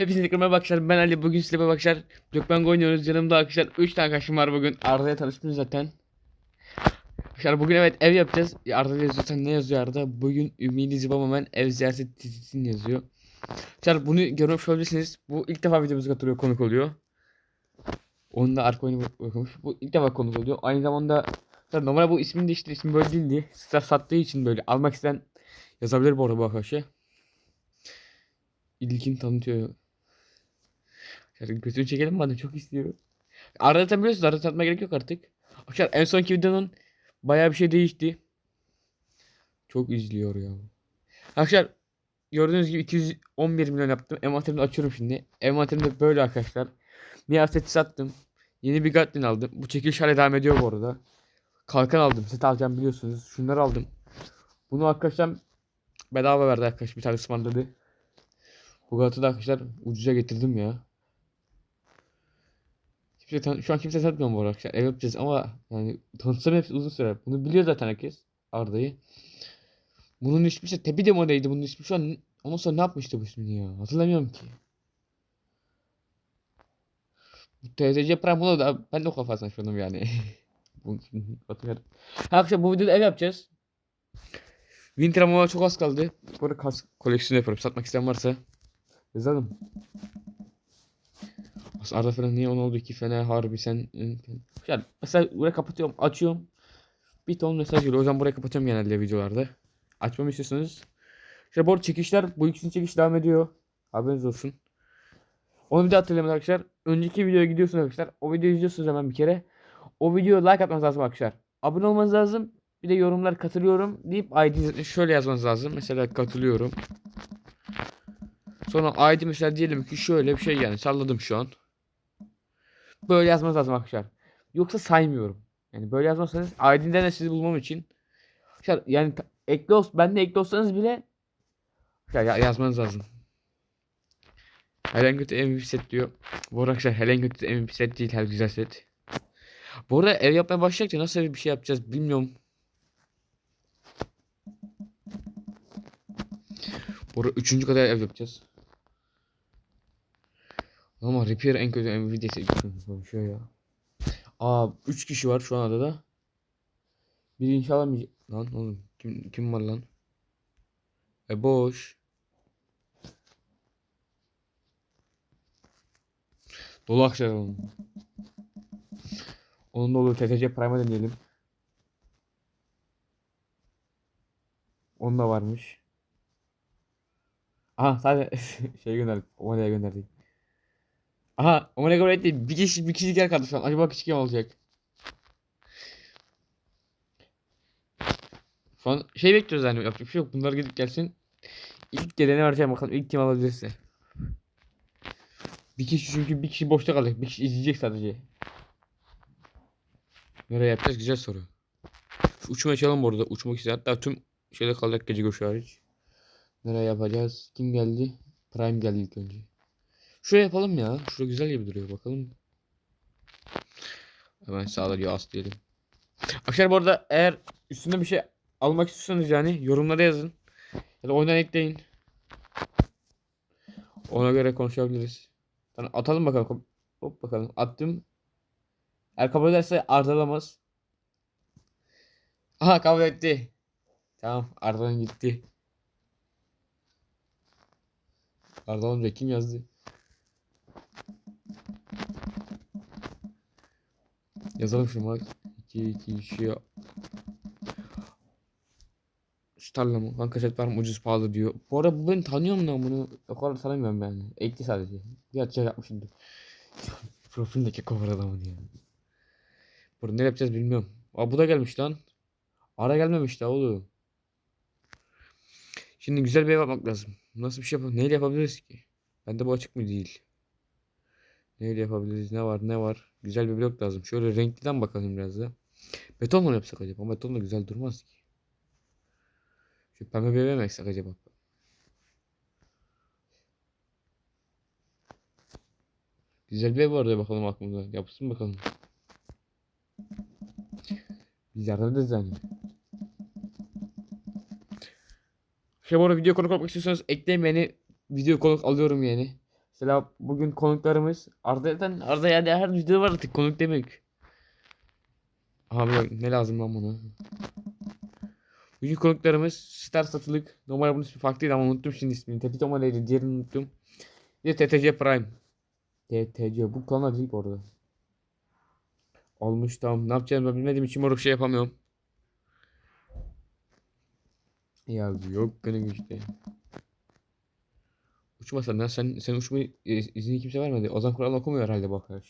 Hepinize tekrar merhaba arkadaşlar. Ben Ali. Bugün sizle arkadaşlar Gökmen oynuyoruz. Yanımda arkadaşlar 3 tane arkadaşım var bugün. Arda'ya tanıştınız zaten. Arkadaşlar bugün evet ev yapacağız. Arda yazıyor zaten ne yazıyor Arda? Bugün Ümidi Zibamomen ev ziyareti titizin yazıyor. Arkadaşlar bunu görmüş olabilirsiniz. Bu ilk defa videomuza katılıyor konuk oluyor. Onun da arka oyunu bakmış. Bu ilk defa konuk oluyor. Aynı zamanda normalde bu ismini değiştirdi. İsmi böyle değildi. Sırf sattığı için böyle almak isteyen yazabilir bu arada bu arkadaşı. İlkin tanıtıyor. Şöyle gözünü çekelim mi? Adam çok istiyor. Arada sen biliyorsunuz arada tanıtma gerek yok artık. Arkadaşlar en sonki videonun bayağı bir şey değişti. Çok izliyor ya. Arkadaşlar gördüğünüz gibi 211 milyon yaptım. Envanterimi açıyorum şimdi. Envanterim de böyle arkadaşlar. Seti sattım. Yeni bir Gatlin aldım. Bu çekiliş hala devam ediyor bu arada. Kalkan aldım. Set alacağım biliyorsunuz. Şunları aldım. Bunu arkadaşlar bedava verdi arkadaş. Bir tane ısmarladı. Bu Gat'ı da arkadaşlar ucuza getirdim ya. Tan- şu an kimse satmıyor bu arkadaşlar. Ev yapacağız ama yani tanıtsam hepsi uzun sürer. Bunu biliyor zaten herkes. Arda'yı. Bunun ismi işte Tepi de modaydı. Bunun ismi şu an ondan sonra ne yapmıştı bu ismini ya? Hatırlamıyorum ki. TSC Prime bunu da ben de o kafasına şunum yani. Hatırlıyorum. Ha, Arkadaşlar bu videoda ev yapacağız. Winter ama çok az kaldı. Arada kask koleksiyonu yapıyorum. Satmak isteyen varsa yazalım. Arda falan niye on oldu ki fena harbi sen. Yani mesela buraya kapatıyorum açıyorum. Bir ton mesaj geliyor. O yüzden buraya kapatıyorum genelde videolarda. Açmamı istiyorsanız. İşte bu çekişler bu ikisinin çekiş devam ediyor. Haberiniz olsun. Onu bir de hatırlayalım arkadaşlar. Önceki videoya gidiyorsunuz arkadaşlar. O videoyu izliyorsunuz hemen bir kere. O videoya like atmanız lazım arkadaşlar. Abone olmanız lazım. Bir de yorumlar katılıyorum deyip ID'nizi şöyle yazmanız lazım. Mesela katılıyorum. Sonra ID mesela diyelim ki şöyle bir şey yani salladım şu an. Böyle yazmanız lazım arkadaşlar. Yoksa saymıyorum. Yani böyle yazmazsanız ID'den de sizi bulmam için. Arkadaşlar yani ekli olsun, ben de ekli olsanız bile ya, ya- yazmanız lazım. Helen kötü MVP set diyor. Bu arada arkadaşlar Helen kötü MVP set değil her güzel set. Bu arada ev yapmaya başlayınca nasıl bir şey yapacağız bilmiyorum. Bu arada üçüncü kadar ev yapacağız. Ama Repair en kötü MVP dese konuşuyor ya. Aa 3 kişi var şu an adada. Biri inşallah mı... Lan oğlum kim, kim var lan? E boş. Dolu akşam. Onun da olur TTC Prime'a deneyelim. Onun da varmış. Aha sadece şey gönderdik. Omana'ya gönderdik. Aha Omega kabul etti. Bir kişi bir kişi gel kaldı şu an. Acaba kişi kim olacak? Şu an şey bekliyoruz yani yapacak bir şey yok. Bunlar gidip gelsin. İlk gelene vereceğim bakalım ilk kim alabilirse. Bir kişi çünkü bir kişi boşta kalacak. Bir kişi izleyecek sadece. Nereye yapacağız? Güzel soru. Şu uçma açalım bu arada. Uçmak isteyen hatta tüm şeyde kalacak gece görüşü hariç. Nereye yapacağız? Kim geldi? Prime geldi ilk önce. Şuraya yapalım ya. Şurada güzel gibi duruyor. Bakalım. Hemen sağda diyor as diyelim. Arkadaşlar bu arada eğer üstünde bir şey almak istiyorsanız yani yorumlara yazın. Ya da oyundan ekleyin. Ona göre konuşabiliriz. Tamam, atalım bakalım. Hop bakalım. Attım. Eğer kabul ederse ardalamaz. Aha kabul etti. Tamam Arda'nın gitti. Arda kim yazdı? Yazalım şunu bak. 2 2 şey. Starla mı? Lan kaset var mı? Ucuz pahalı diyor. Bu arada bu beni tanıyor mu lan bunu? O kadar tanımıyorum yani. Ekli sadece. Bir açacak yapmışımdır. Profilindeki cover adamı diye. Burada ne yapacağız bilmiyorum. Aa bu da gelmiş lan. Ara gelmemiş daha oğlum. Şimdi güzel bir ev yapmak lazım. Nasıl bir şey yapalım? Neyle yapabiliriz ki? Bende bu açık mı değil? Neyle yapabiliriz? Ne var ne var? Güzel bir blok lazım. Şöyle renkliden bakalım biraz da. Betonla mı yapsak acaba? Betonla güzel durmaz ki. Şu pembe bir eve mi eksek acaba? Güzel bir ev var diye bakalım aklımda. Yapsın bakalım. Biz yardım ederiz yani. Şey bu arada video konuk olmak istiyorsanız ekleyin beni. Video konuk alıyorum yani. Mesela bugün konuklarımız Arda'dan Arda yani her videoda var artık konuk demek. Abi ne lazım lan buna? Bugün konuklarımız Star Satılık. Normal bunun ismi farklıydı ama unuttum şimdi ismini. TTC Omaleydi diğerini unuttum. Bir de TTC Prime. TTC bu kanal değil bu arada. Olmuş tamam. Ne yapacağımı ben bilmediğim için moruk şey yapamıyorum. Ya yok gene güçte. Uçmasan lan sen sen uçma izni kimse vermedi. Ozan Kur'an okumuyor herhalde bak ya.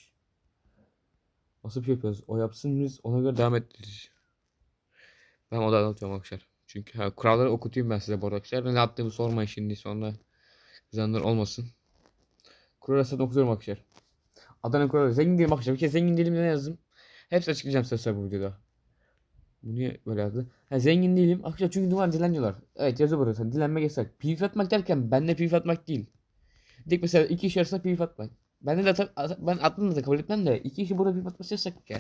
Nasıl bir şey yapıyoruz? O yapsın biz ona göre devam ettiririz. Ben o da anlatıyorum arkadaşlar. Çünkü ha, kuralları okutayım ben size bu arada arkadaşlar. Ne yaptığımı sormayın şimdi sonra kızanlar olmasın. Kural arasında okutuyorum arkadaşlar. Adana kuralı zengin değilim arkadaşlar. Bir kez zengin değilim ne yazdım. Hepsi açıklayacağım size bu videoda. Bu niye böyle yazdı? Ha, zengin değilim. Arkadaşlar çünkü numara dileniyorlar. Evet yazı burası. Dilenmek yasak. Pif atmak derken ben de pif atmak değil. Dik mesela iki iş arasında pif atmak. Ben de zaten ben aklımda da kabul etmem de iki işi burada pif atması yasak ya.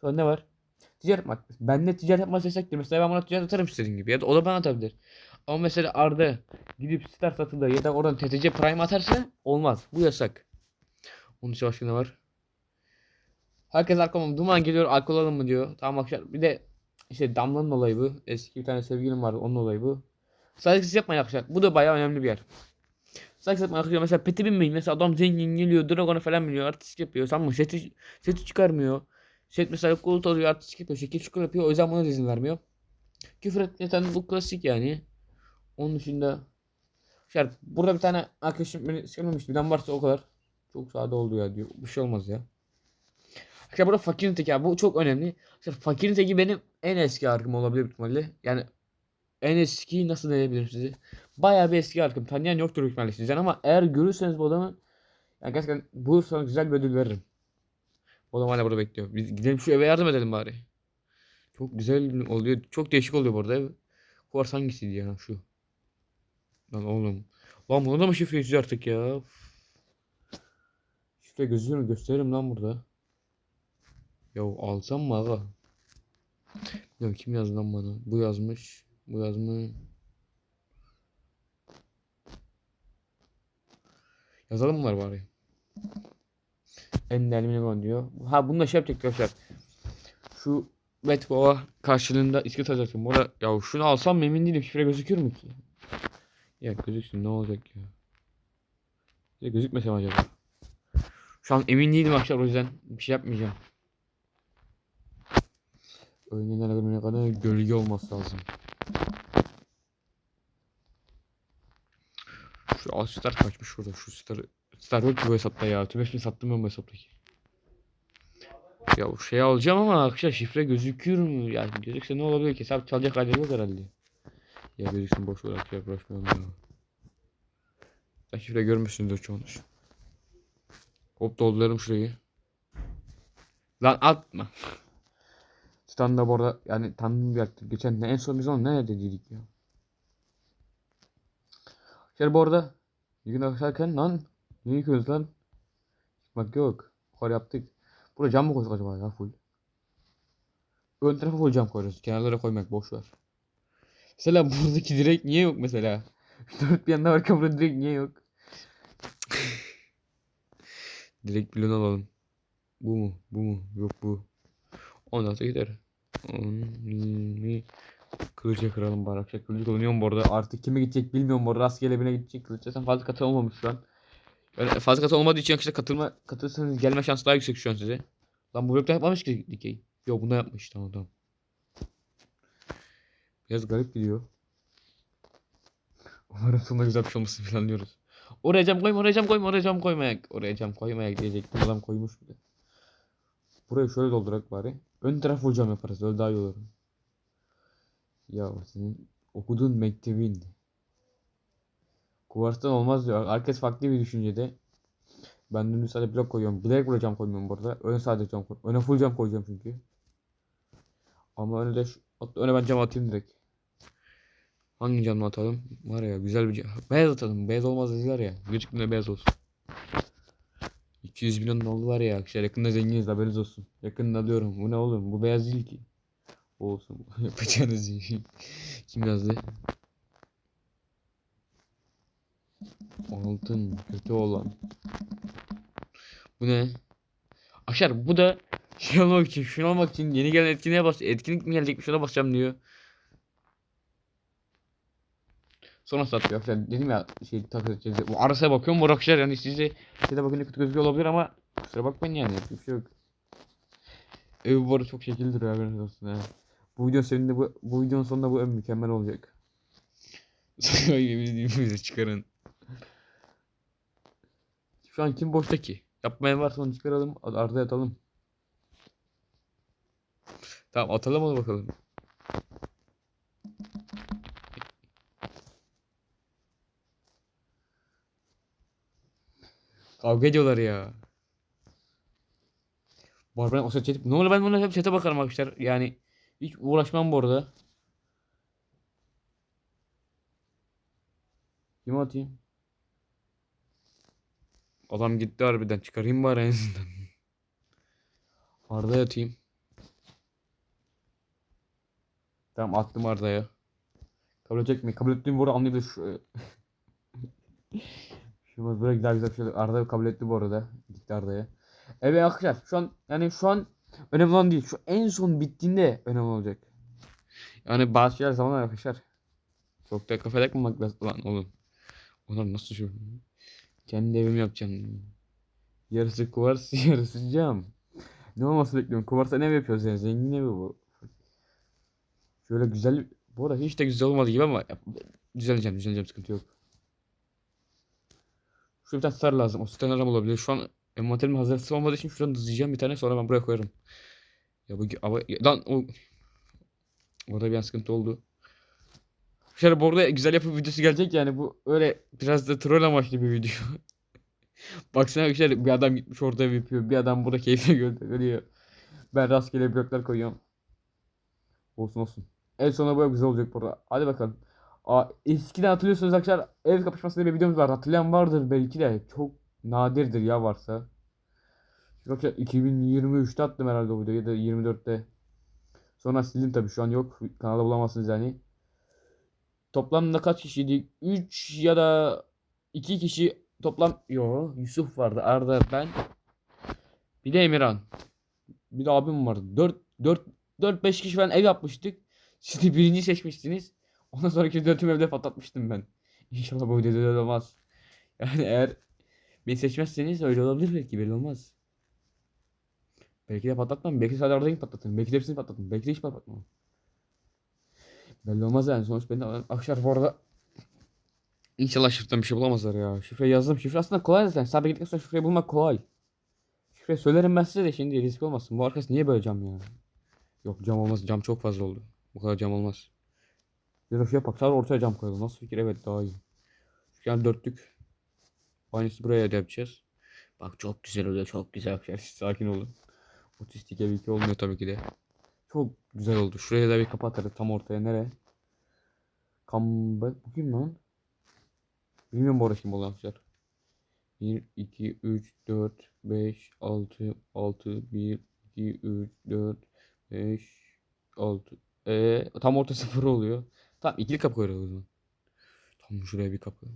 Sonra ne var? Ticaret yapmak. Ben de ticaret yapması yasaktır. Mesela ben buna ticaret atarım istediğim gibi. Ya da o da bana atabilir. Ama mesela Arda gidip Star satılır ya da oradan TTC Prime atarsa olmaz. Bu yasak. Onun için başka ne var? Herkes alkol Duman geliyor alkol alalım mı diyor. Tamam arkadaşlar. Bir de işte Damla'nın olayı bu. Eski bir tane sevgilim vardı onun olayı bu. Saygısız yapmayın arkadaşlar. Bu da bayağı önemli bir yer. Saygısız yapmayın arkadaşlar. Mesela peti binmeyin. Mesela adam zengin geliyor. Dragon'a falan biniyor. Artistik yapıyor. Sanma seti, seti çıkarmıyor. Set mesela kulut alıyor. Artistik yapıyor. Şekil şukul yapıyor. O yüzden buna da izin vermiyor. Küfür etmeten bu klasik yani. Onun dışında Şer, burada bir tane arkadaşım beni sevmemişti. Bilen varsa o kadar. Çok sade oldu ya diyor. Bir şey olmaz ya. Arkadaşlar burada fakirin teki ya. Bu çok önemli. Arkadaşlar fakirin teki benim en eski arkım olabilir büyük ihtimalle. Yani en eski nasıl diyebilirim size? Bayağı bir eski arkım. Tanıyan yoktur büyük ihtimalle sizden ama eğer görürseniz bu adamı yani gerçekten bulursanız güzel bir ödül veririm. O adam hala burada bekliyor. Biz gidelim şu eve yardım edelim bari. Çok güzel oluyor. Çok değişik oluyor bu arada ev. Kuvars hangisiydi ya şu? Lan oğlum. Lan buna da mı şifre artık ya? Şifre gözüküyor mu? Gösteririm lan burada. Ya alsam mı aga? Ya kim yazdı lan bana? Bu yazmış. Bu yazmış. Yazalım mı var bari? En değerli ne diyor. Ha bunu da şey yapacaktık arkadaşlar. Şu Betbova karşılığında iskelet alacaktım. Bu arada ya şunu alsam emin değilim. Şifre gözüküyor mu ki? Ya gözüksün ne olacak ya? Ya gözükmesem acaba? Şu an emin değilim arkadaşlar o yüzden bir şey yapmayacağım. Öğlenen kadar kadar gölge olması lazım. Şu alt star kaçmış şurada. Şu star star yok ki bu hesapta ya. Tüm hepsini sattım ben bu hesaptaki. Ya o şey alacağım ama arkadaşlar şifre gözüküyor mu? Yani gözükse ne olabilir ki? Hesap çalacak hali yok herhalde. Ya gözüksün boş olarak ya uğraşmayalım ya. Sen şifre görmüşsündür çoğunuz. Hop dolduruyorum şurayı. Lan atma. Standa bu arada yani yaktır. Geçen en son biz onu nerede dedik ya. Şöyle bu arada yükün akarken lan ne yıkıyoruz lan? Bak yok. Yukarı yaptık. Burada cam mı koyduk acaba ya full? Ön tarafa full cam koyuyoruz. Kenarlara koymak boş ver. Mesela buradaki direk niye yok mesela? Dört bir yanda varken burada direk niye yok? direkt bilon alalım. Bu mu? Bu mu? Yok bu. Ondan sonra gider. Onu Kılıca kıralım bari akşam. Kılıcı kullanıyorum bu arada. Artık kime gidecek bilmiyorum bu arada. Rastgele birine gidecek. Kılıçta sen fazla katı olmamış şu an. Yani fazla katı olmadığı için arkadaşlar katılma, katılırsanız gelme şansı daha yüksek şu an size. Lan bu blokta yapmamış ki dikey. Yok bunda yapmış tamam tamam. Biraz garip gidiyor. Umarım sonunda güzel bir şey olmasını planlıyoruz. Oraya cam koyma, oraya cam koyma, oraya cam koymayak. Oraya cam koymayak diyecektim. Adam koymuş bile. Burayı şöyle doldurak bari. Ön taraf full cam yaparız. Öyle daha iyi olur. Ya senin okuduğun mektebin. Kuvarstan olmaz diyor. Herkes farklı bir düşüncede. Ben dün sadece blok koyuyorum. Bilerek buraya cam koymuyorum burada. Öne sadece cam koy. Öne full cam koyacağım çünkü. Ama öne de şu, öne ben cam atayım direkt. Hangi camı atalım? Var ya güzel bir cam. Beyaz atalım. Beyaz olmaz dediler ya. Gözükmüyor beyaz olsun. 200 milyon oldu var ya. Arkadaşlar yakında zenginiz haberiniz olsun. Yakında diyorum. Bu ne oğlum? Bu beyaz değil ki. Olsun. Yapacağınız iyi. Kim yazdı? Altın kötü olan. Bu ne? Aşar bu da şey almak için, şunu almak için yeni gelen etkinliğe bas. Etkinlik mi gelecek? Şuna basacağım diyor. Sonra satıyor. Arkadaşlar dedim ya şey takip edeceğiz. Bu arasaya bakıyorum bu arkadaşlar yani size size bakınca kötü gözüküyor olabilir ama kusura bakmayın yani yapacak bir şey yok. Ev bu arada çok şekildir ya haberiniz olsun ha. Bu video sonunda bu, bu videonun sonunda bu ev mükemmel olacak. Yemin ediyorum bize çıkarın. Şu an kim boşta ki? Yapmaya varsa onu çıkaralım. Arda atalım. Tamam atalım onu bakalım. Kavga ediyorlar ya. Ben o chat... Ne olur ben bunu hep chat'e bakarım arkadaşlar. Yani hiç uğraşmam bu arada. Kime atayım? Adam gitti harbiden. Çıkarayım bari en azından. Arda'ya atayım. Tamam attım Arda'ya. Kabul edecek mi? Kabul ettiğim bu anlayabilir Şu böyle güzel güzel şeyler. Arda kabul etti bu arada. Gitti Arda'ya. Evet arkadaşlar şu an yani şu an önemli olan değil. Şu en son bittiğinde önemli olacak. Yani bazı şeyler zaman arkadaşlar. Çok da kafa takmamak lazım lan oğlum. Onlar nasıl şu? Kendi evimi yapacağım. Yarısı kuvars, yarısı cam. Ne olması bekliyorum? Kuvarsa ev yapıyoruz yani. Zengin evi bu. Şöyle güzel. Bu arada hiç de güzel olmadı gibi ama düzeleceğim, düzeleceğim sıkıntı yok. Şuraya bir tane star lazım. O star aram olabilir. Şu an envanterim hazırsız olmadığı için şuradan dızlayacağım bir tane sonra ben buraya koyarım. Ya bu ama lan o Orada bir sıkıntı oldu. Şöyle bu arada güzel yapı videosu gelecek yani bu öyle biraz da troll amaçlı bir video. Baksana arkadaşlar bir adam gitmiş orada yapıyor. Bir adam burada keyfe gönderiyor. Ben rastgele bloklar koyuyorum. Olsun olsun. En sona bu güzel olacak burada. Hadi bakalım. Aa, eskiden hatırlıyorsunuz arkadaşlar ev kapışması diye bir videomuz var. Hatırlayan vardır belki de. Çok nadirdir ya varsa. Arkadaşlar 2023'te attım herhalde o videoyu ya da 24'te. Sonra sildim tabii şu an yok. Kanalda bulamazsınız yani. Toplamda kaç kişiydik? 3 ya da 2 kişi toplam yo Yusuf vardı, Arda, ben. Bir de Emirhan. Bir de abim vardı. 4 4 4 5 kişi falan ev yapmıştık. Siz de birinci seçmiştiniz. Ondan sonraki videoda tüm evde patlatmıştım ben. İnşallah bu videoda öyle olmaz. Yani eğer beni seçmezseniz öyle olabilir belki belli olmaz. Belki de patlatmam. Belki de sadece Arda'yı patlatırım. Belki de hepsini patlatırım. Belki de hiç patlatmam. Belli olmaz yani. Sonuç beni akşar bu arada. İnşallah şifreden bir şey bulamazlar ya. Şifre yazdım. Şifre aslında kolay zaten. Sabah gittikten sonra şifreyi bulmak kolay. Şifre söylerim ben size de şimdi risk olmasın. Bu arkası niye böyle cam ya? Yok cam olmaz. Cam çok fazla oldu. Bu kadar cam olmaz. Şey yapak. Sadece ortaya cam koyalım. Nasıl fikir? Evet daha iyi. Şu an dörtlük. Aynısı buraya da yapacağız. Bak çok güzel oluyor. Çok güzel. Siz Sakin olun. Otistik ev 2 olmuyor tabii ki de. Çok güzel oldu. Şuraya da bir kapı atarız tam ortaya. Nereye? Kamba... Bu kim lan? Bilmiyorum bu arada kim olan arkadaşlar. 1, 2, 3, 4, 5, 6, 6, 1, 2, 3, 4, 5, 6. Eee tam orta sıfır oluyor. Tamam ikili kapı koyuyoruz o zaman. Tam şuraya bir kapı.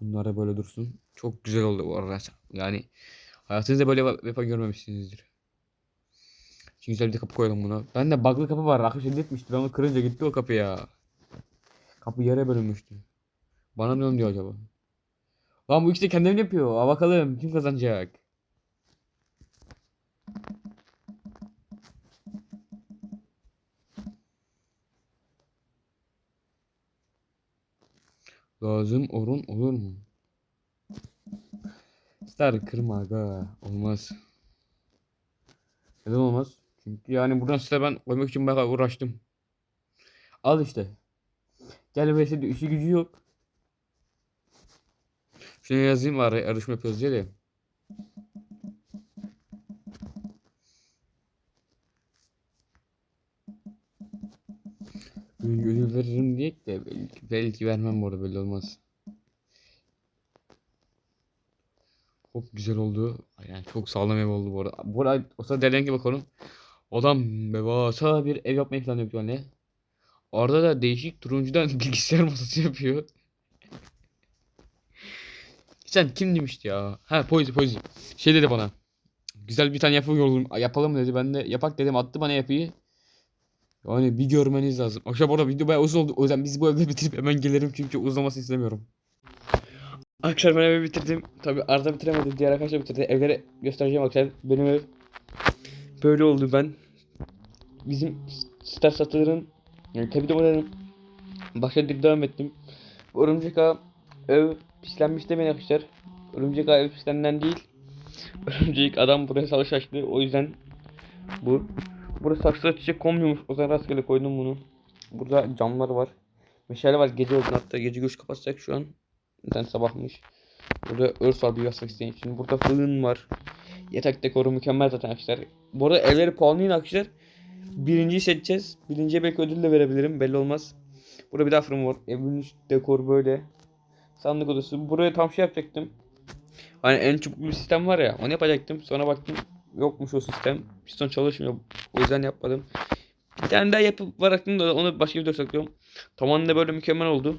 Bunlara böyle dursun. Çok güzel oldu bu arada. Yani hayatınızda böyle yapı görmemişsinizdir. Şimdi güzel bir kapı koyalım buna. Ben de bug'lı kapı var. Akış etmişti. Ben onu kırınca gitti o kapı ya. Kapı yere bölünmüştü. Bana ne diyor acaba? Lan bu ikisi de kendileri yapıyor. Ha bakalım kim kazanacak? Lazım orun olur mu? Star kırma aga. Olmaz. Neden olmaz? Çünkü yani buradan size ben koymak için bayağı uğraştım. Al işte. Gel vs de işi gücü yok. Şunu yazayım var yarışma yapıyoruz diye de. Ödül veririm diye de belki, belki vermem bu arada belli olmaz. Çok güzel oldu. Yani çok sağlam ev oldu bu arada. Bu arada o sırada derleyen bakalım. Adam devasa bir ev yapmayı planlıyor şu an ne? Orada da değişik turuncudan bilgisayar masası yapıyor. Sen kim demişti ya? Ha Poezi Poezi. Şey dedi bana. Güzel bir tane yapı yolum yapalım dedi. Ben de yapak dedim attı bana yapıyı. Yani bir görmeniz lazım. Akşam orada video bayağı uzun oldu. O yüzden biz bu evde bitirip hemen gelirim çünkü uzamasını istemiyorum. Akşam ben evi bitirdim. Tabi Arda bitiremedi. Diğer arkadaşlar bitirdi. Evleri göstereceğim akşam. Benim ev böyle oldu ben. Bizim star satıların yani tabi de oranın başladık devam ettim. Örümcek ağı ev pislenmiş demeyin arkadaşlar. Örümcek ağı ev pislenden değil. Örümcek adam buraya savaş açtı. O yüzden bu. Burası saksıda çiçek konmuyormuş. O zaman rastgele koydum bunu. Burada camlar var. Meşale var. Gece oldu hatta. Gece göz kapatsak şu an. Zaten sabahmış. Burada örs var bir yastık isteyen için. Burada fırın var. Yatak dekoru mükemmel zaten arkadaşlar. Bu arada evleri puanlayın arkadaşlar. Birinciyi seçeceğiz. Birinciye belki ödül de verebilirim. Belli olmaz. Burada bir daha fırın var. Evin iç dekor böyle. Sandık odası. Buraya tam şey yapacaktım. Hani en çubuklu bir sistem var ya. Onu yapacaktım. Sonra baktım yokmuş o sistem. Piston çalışmıyor. O yüzden yapmadım. Bir tane daha yapıp var aklımda. Onu başka bir video saklıyorum. Tamamında böyle mükemmel oldu.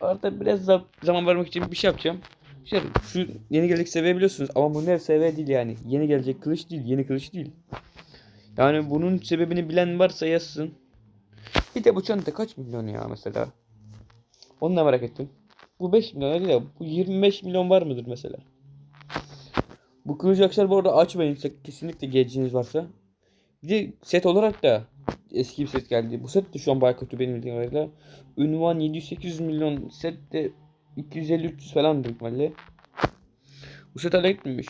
Arada biraz da zaman vermek için bir şey yapacağım. Şey, şu yeni gelecek seviye biliyorsunuz ama bu ne seviye değil yani. Yeni gelecek kılıç değil, yeni kılıç değil. Yani bunun sebebini bilen varsa yazsın. Bir de bu çanta kaç milyon ya mesela? Onu da merak ettim. Bu 5 milyon değil de bu 25 milyon var mıdır mesela? Bu kılıç akşar bu arada açmayın kesinlikle geleceğiniz varsa. Bir de set olarak da eski bir set geldi. Bu set de şu an bayağı kötü benim bildiğim kadarıyla. Ünvan 700-800 milyon set de 250-300 falan büyük ihtimalle. Bu set hala gitmemiş.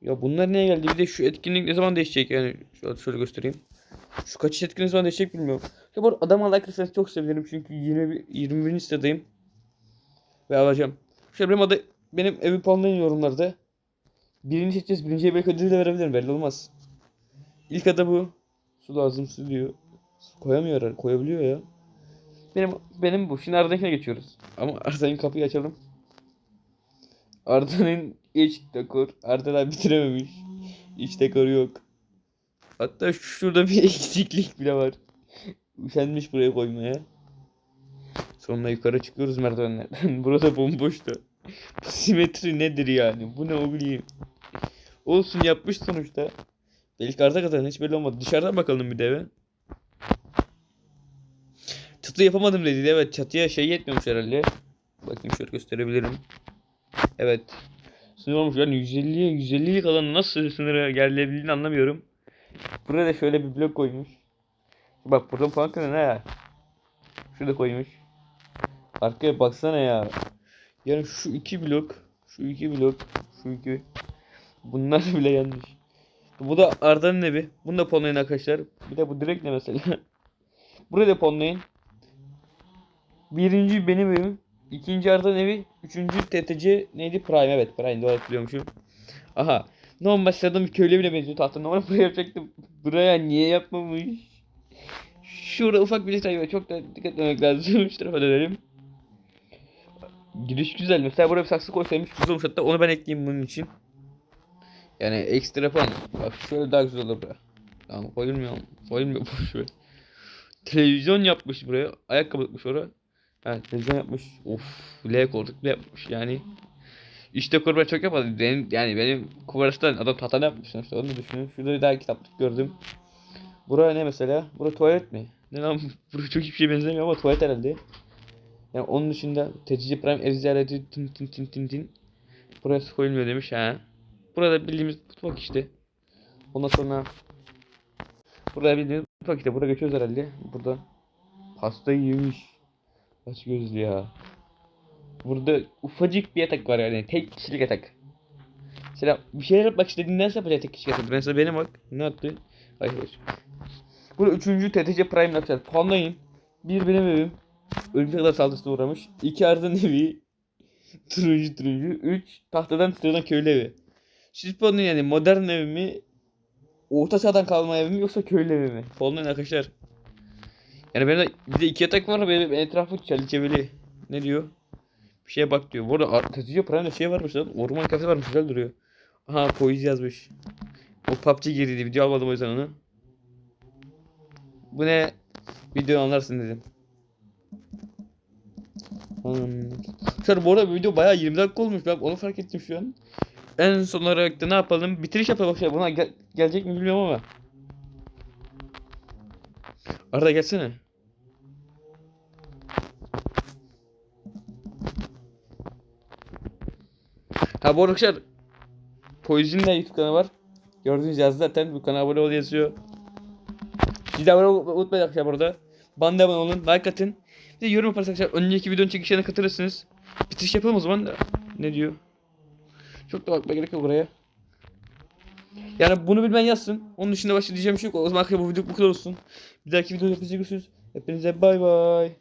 Ya bunlar niye geldi? Bir de şu etkinlik ne zaman değişecek yani? Şöyle, göstereyim. Şu kaçış etkinliği ne zaman değişecek bilmiyorum. Ya bu adama like çok sevinirim çünkü 20, 21. sitedeyim. Ve alacağım. Şöyle benim adı benim evi puanlayın yorumlarda. Birini seçeceğiz. Birinciye belki ödül de verebilirim. Belli olmaz. İlk adı bu. Su lazım su diyor. Su koyamıyor herhalde. Koyabiliyor ya. Benim benim bu. Şimdi Arda'nkine geçiyoruz. Ama Arda'nın kapıyı açalım. Arda'nın iç dekor. Arda daha bitirememiş. İç dekoru yok. Hatta şurada bir eksiklik bile var. Üşenmiş buraya koymaya. Sonra yukarı çıkıyoruz merdivenlerden. Burada bomboştu. Simetri nedir yani? Bu ne o bileyim. Olsun yapmış sonuçta. Belki arda kadar hiç belli olmadı. Dışarıdan bakalım bir de eve. Çatı yapamadım dedi. Evet çatıya şey yetmiyormuş herhalde. Bakayım şöyle gösterebilirim. Evet. Sınır olmuş. Yani 150'ye 150'lik alan nasıl sınıra gerilebildiğini anlamıyorum. Buraya da şöyle bir blok koymuş. Bak burada falan ne ya? Şurada koymuş. Arkaya baksana ya. Yani şu iki blok, şu iki blok, şu iki. Bunlar bile yanlış. Bu da Arda'nın evi. Bunu da ponlayın arkadaşlar. Bir de bu direkt ne mesela? Buraya da ponlayın. Birinci benim evim. İkinci Arda'nın evi. Üçüncü TTC neydi? Prime. Evet Prime. Doğru hatırlıyormuşum. Aha. Normal sıradan bir köylü bile benziyor tahta. Normal buraya yapacaktım. Buraya niye yapmamış? Şurada ufak bir detay var. Çok da dikkat etmek lazım. Şu tarafa dönelim. Giriş güzel. Mesela buraya bir saksı koysaymış güzel olmuş hatta onu ben ekleyeyim bunun için. Yani ekstra falan. Bak şöyle daha güzel olur bura. Tamam koyulmuyor. Koyulmuyor boş ver. Televizyon yapmış buraya. Ayakkabı yapmış oraya. Evet televizyon yapmış. Of L koltuklu yapmış yani. İşte kurba çok yapmadı. Benim, yani benim kuvarasından adam tatana yapmış sonuçta onu düşünüyorum. Şurada bir daha kitaplık gördüm. Bura ne mesela? Bura tuvalet mi? Ne lan? Bura çok hiçbir şey benzemiyor ama tuvalet herhalde. Yani onun dışında TCC Prime ev ziyareti tin tin tin tin tin. Burası koyulmuyor demiş ha. Burada bildiğimiz mutfak işte. Ondan sonra Burada bildiğimiz mutfak işte. Burada geçiyoruz herhalde. Burada pasta yemiş. Aç gözlü ya. Burada ufacık bir yatak var yani. Tek kişilik yatak. Mesela bir şeyler yapmak istediğinden yapacak tek kişilik yatak. Mesela benim bak. Ne attı? Hayır hayır. Burada üçüncü TTC Prime yapacağız. Puanlayın. Bir benim evim. Örümcek adam saldırısına uğramış. İki Arda'nın evi. turuncu turuncu. Üç tahtadan sıradan köylü evi. Siz yani modern ev mi? Orta çağdan kalma ev mi yoksa köylü evi mi? Puanlayın arkadaşlar. Yani benim bir de iki yatak var benim etrafı çerçeveli. Ne diyor? Bir şeye bak diyor. Bu arada TTC Prime'de şey varmış lan. Orman kafe varmış güzel duruyor. Aha poezi yazmış. O PUBG girdi video almadım o yüzden onu. Bu ne? Video anlarsın dedim. Hmm. Arkadaşlar bu arada video bayağı 20 dakika olmuş. Ben onu fark ettim şu an. En son olarak da ne yapalım? Bitiriş yapalım arkadaşlar. Buna gel- gelecek mi bilmiyorum ama. Arada gelsene. Ha bu arkadaşlar Poizin'in de YouTube kanalı var. Gördüğünüz yazdı zaten. Bu kanala abone ol yazıyor. Siz de abone olmayı unutmayın arkadaşlar burada. Bana da abone olun. Like atın. Bir de yorum yaparsanız arkadaşlar önceki videonun çekişlerine katılırsınız. Bitiriş yapalım o zaman. Ne diyor? Çok da bakmaya gerek yok buraya. Yani bunu bilmen yazsın. Onun dışında başka diyeceğim bir şey yok. O zaman arkadaşlar bu video bu kadar olsun. Bir dahaki videoda görüşürüz. Hepinize bay bay.